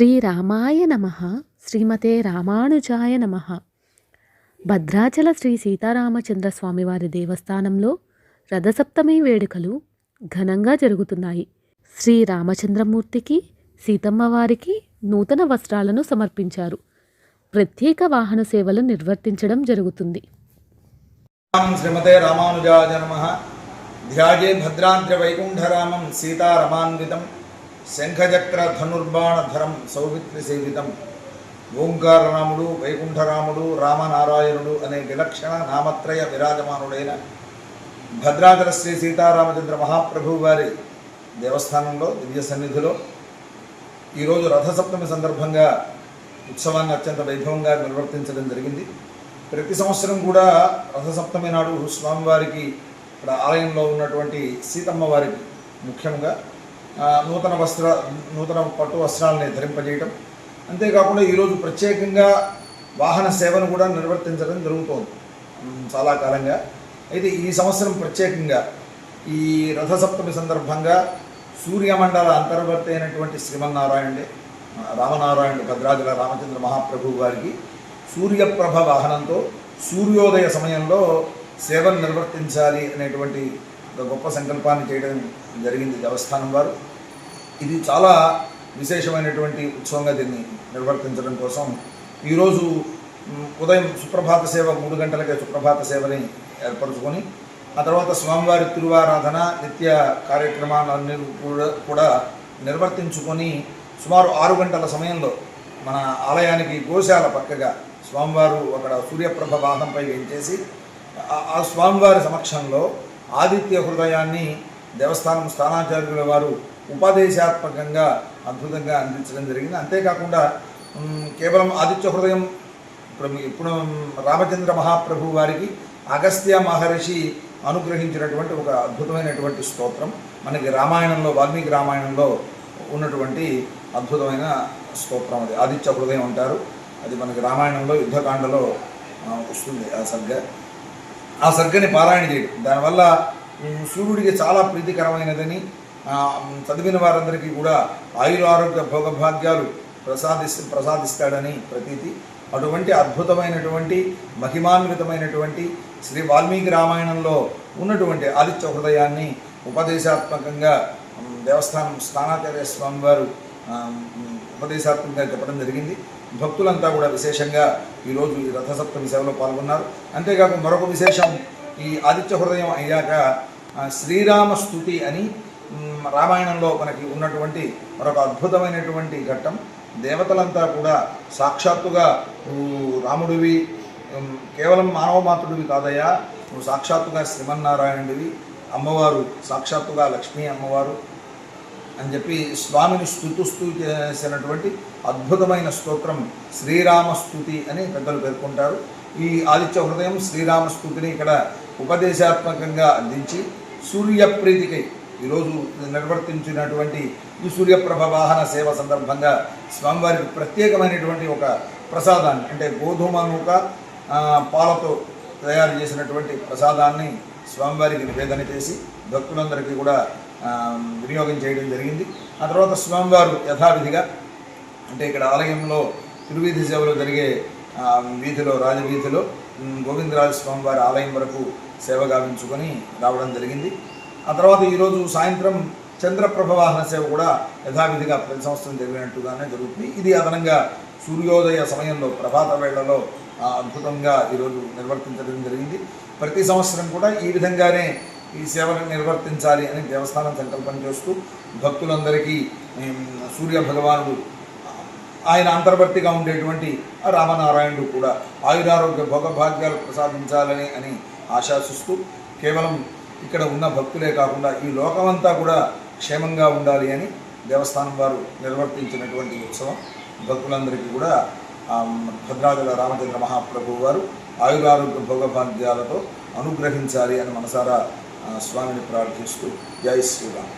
శ్రీరామాయ నమ. శ్రీమతే రామానుజాయ నమ. భద్రాచల శ్రీ సీతారామచంద్ర స్వామివారి దేవస్థానంలో రథసప్తమి వేడుకలు ఘనంగా జరుగుతున్నాయి. శ్రీ రామచంద్రమూర్తికి సీతమ్మవారికి నూతన వస్త్రాలను సమర్పించారు. ప్రత్యేక వాహన సేవలు నిర్వర్తించడం జరుగుతుంది. శ్రీమతే రామానుజాయ నమ. ధ్యాజే భద్రాద్రి వైకుంఠరామం సీతారమాన్వితం. శంఖచక్ర ధనుర్బాణధరం సౌమిత్రి సేవితం. ఓంకారరాముడు వైకుంఠరాముడు రామనారాయణుడు అనే విలక్షణ నామత్రయ విరాజమానుడైన భద్రాచల శ్రీ సీతారామచంద్ర మహాప్రభు వారి దేవస్థానంలో దివ్య సన్నిధిలో ఈరోజు రథసప్తమి సందర్భంగా ఉత్సవాన్ని అత్యంత వైభవంగా నిర్వర్తించడం జరిగింది. ప్రతి సంవత్సరం కూడా రథసప్తమి నాడు స్వామివారికి ఇక్కడ ఆలయంలో ఉన్నటువంటి సీతమ్మ వారికి ముఖ్యంగా నూతన వస్త్ర నూతన పట్టు వస్త్రాలని ధరింపజేయటం. అంతేకాకుండా ఈరోజు ప్రత్యేకంగా వాహన సేవను కూడా నిర్వర్తించడం జరుగుతోంది. చాలా కాలంగా. అయితే ఈ సంవత్సరం ప్రత్యేకంగా ఈ రథసప్తమి సందర్భంగా సూర్యమండల అంతర్వర్తి అయినటువంటి శ్రీమన్నారాయణుడే రామనారాయణుడు భద్రాజుల రామచంద్ర మహాప్రభువు గారికి సూర్యప్రభ వాహనంతో సూర్యోదయ సమయంలో సేవను నిర్వర్తించాలి అనేటువంటి ఒక గొప్ప సంకల్పాన్ని చేయడం జరిగింది దేవస్థానం వారు. ఇది చాలా విశేషమైనటువంటి ఉత్సవంగా దీన్ని నిర్వర్తించడం కోసం ఈరోజు ఉదయం సుప్రభాత సేవ మూడు గంటలకే సుప్రభాత సేవని ఏర్పరచుకొని ఆ తర్వాత స్వామివారి తిరువారాధన నిత్య కార్యక్రమాలన్నీ కూడా కూడా నిర్వర్తించుకొని సుమారు ఆరు గంటల సమయంలో మన ఆలయానికి గోశాల పక్కగా స్వామివారు అక్కడ సూర్యప్రభ వాహనంపై వేయించేసి ఆ స్వామివారి సమక్షంలో ఆదిత్య హృదయాన్ని దేవస్థానం స్థానాచార్యుల వారు ఉపదేశాత్మకంగా అద్భుతంగా అందించడం జరిగింది. అంతేకాకుండా కేవలం ఆదిత్య హృదయం ఇప్పుడు మీ- రామచంద్ర మహాప్రభు వారికి అగస్త్య మహర్షి అనుగ్రహించినటువంటి ఒక అద్భుతమైనటువంటి స్తోత్రం. మనకి రామాయణంలో వాల్మీకి రామాయణంలో ఉన్నటువంటి అద్భుతమైన స్తోత్రం అది. ఆదిత్య హృదయం అంటారు. అది మనకి రామాయణంలో యుద్ధకాండలో వస్తుంది. ఆ సరిగ్గా ఆ సర్గని పారాయణ చేయడం. దానివల్ల సూర్యుడికి చాలా ప్రీతికరమైనదని చదివిన వారందరికీ కూడా ఆయుర ఆరోగ్య భోగభాగ్యాలు ప్రసాదిస్ ప్రసాదిస్తాడని ప్రతీతి. అటువంటి అద్భుతమైనటువంటి మహిమాన్వితమైనటువంటి శ్రీ వాల్మీకి రామాయణంలో ఉన్నటువంటి ఆదిత్య హృదయాన్ని ఉపదేశాత్మకంగా దేవస్థానం స్థానాచార్య స్వామివారు ఉపదేశాత్మకంగా చెప్పడం జరిగింది. భక్తులంతా కూడా విశేషంగా ఈరోజు ఈ రథసప్తమి సేవలో పాల్గొన్నారు. అంతేకాక మరొక విశేషం ఈ ఆదిత్య హృదయం అయ్యాక శ్రీరామ స్థుతి అని రామాయణంలో మనకి ఉన్నటువంటి మరొక అద్భుతమైనటువంటి ఘట్టం. దేవతలంతా కూడా సాక్షాత్తుగా నువ్వు రాముడివి కేవలం మానవ మాతృడివి కాదయ్యా నువ్వు సాక్షాత్తుగా శ్రీమన్నారాయణుడివి అమ్మవారు సాక్షాత్తుగా లక్ష్మీ అమ్మవారు అని చెప్పి స్వామిని స్థుతుస్తూ చేసినటువంటి అద్భుతమైన స్తోత్రం శ్రీరామ స్తుతి అని పెద్దలు పేర్కొంటారు. ఈ ఆదిత్య హృదయం శ్రీరామ స్తుతిని ఇక్కడ ఉపదేశాత్మకంగా అందించి సూర్యప్రీతికై ఈరోజు నిర్వర్తించినటువంటి ఈ సూర్యప్రభ వాహన సేవ సందర్భంగా స్వామివారికి ప్రత్యేకమైనటువంటి ఒక ప్రసాదాన్ని అంటే గోధుమ నూక పాలతో తయారు చేసినటువంటి ప్రసాదాన్ని స్వామివారికి నివేదన చేసి భక్తులందరికీ కూడా వినియోగం చేయడం జరిగింది. ఆ తర్వాత స్వామివారు యథావిధిగా అంటే ఇక్కడ ఆలయంలో తిరువీధి సేవలు జరిగే వీధిలో రాజవీధిలో గోవిందరాజు గోవిందరాజ స్వామి వారి ఆలయం వరకు సేవ గావించుకొని రావడం జరిగింది. ఆ తర్వాత ఈరోజు సాయంత్రం చంద్రప్రభ వాహన సేవ కూడా యథావిధిగా ప్రతి సంవత్సరం జరిగినట్టుగానే జరుగుతుంది. ఇది అదనంగా సూర్యోదయ సమయంలో ప్రభాత వేళలో అద్భుతంగా ఈరోజు నిర్వర్తించడం జరిగింది. ప్రతి సంవత్సరం కూడా ఈ విధంగానే ఈ సేవను నిర్వర్తించాలి అని దేవస్థానం సంకల్పం చేస్తూ భక్తులందరికీ సూర్య భగవానుడు ఆయన అంతర్వర్తిగా ఉండేటువంటి రామనారాయణుడు కూడా ఆయురారోగ్య భోగభాగ్యాలు ప్రసాదించాలని అని ఆశాసిస్తూ కేవలం ఇక్కడ ఉన్న భక్తులే కాకుండా ఈ లోకమంతా కూడా క్షేమంగా ఉండాలి అని దేవస్థానం వారు నిర్వర్తించినటువంటి ఉత్సవం. భక్తులందరికీ కూడా భద్రాజుల భద్రాచల రామచంద్ర మహాప్రభువు వారు ఆయురారోగ్య భోగభాగ్యాలతో అనుగ్రహించాలి అని మనసారా స్వామిని ప్రార్థిస్తూ జై శ్రీరామ్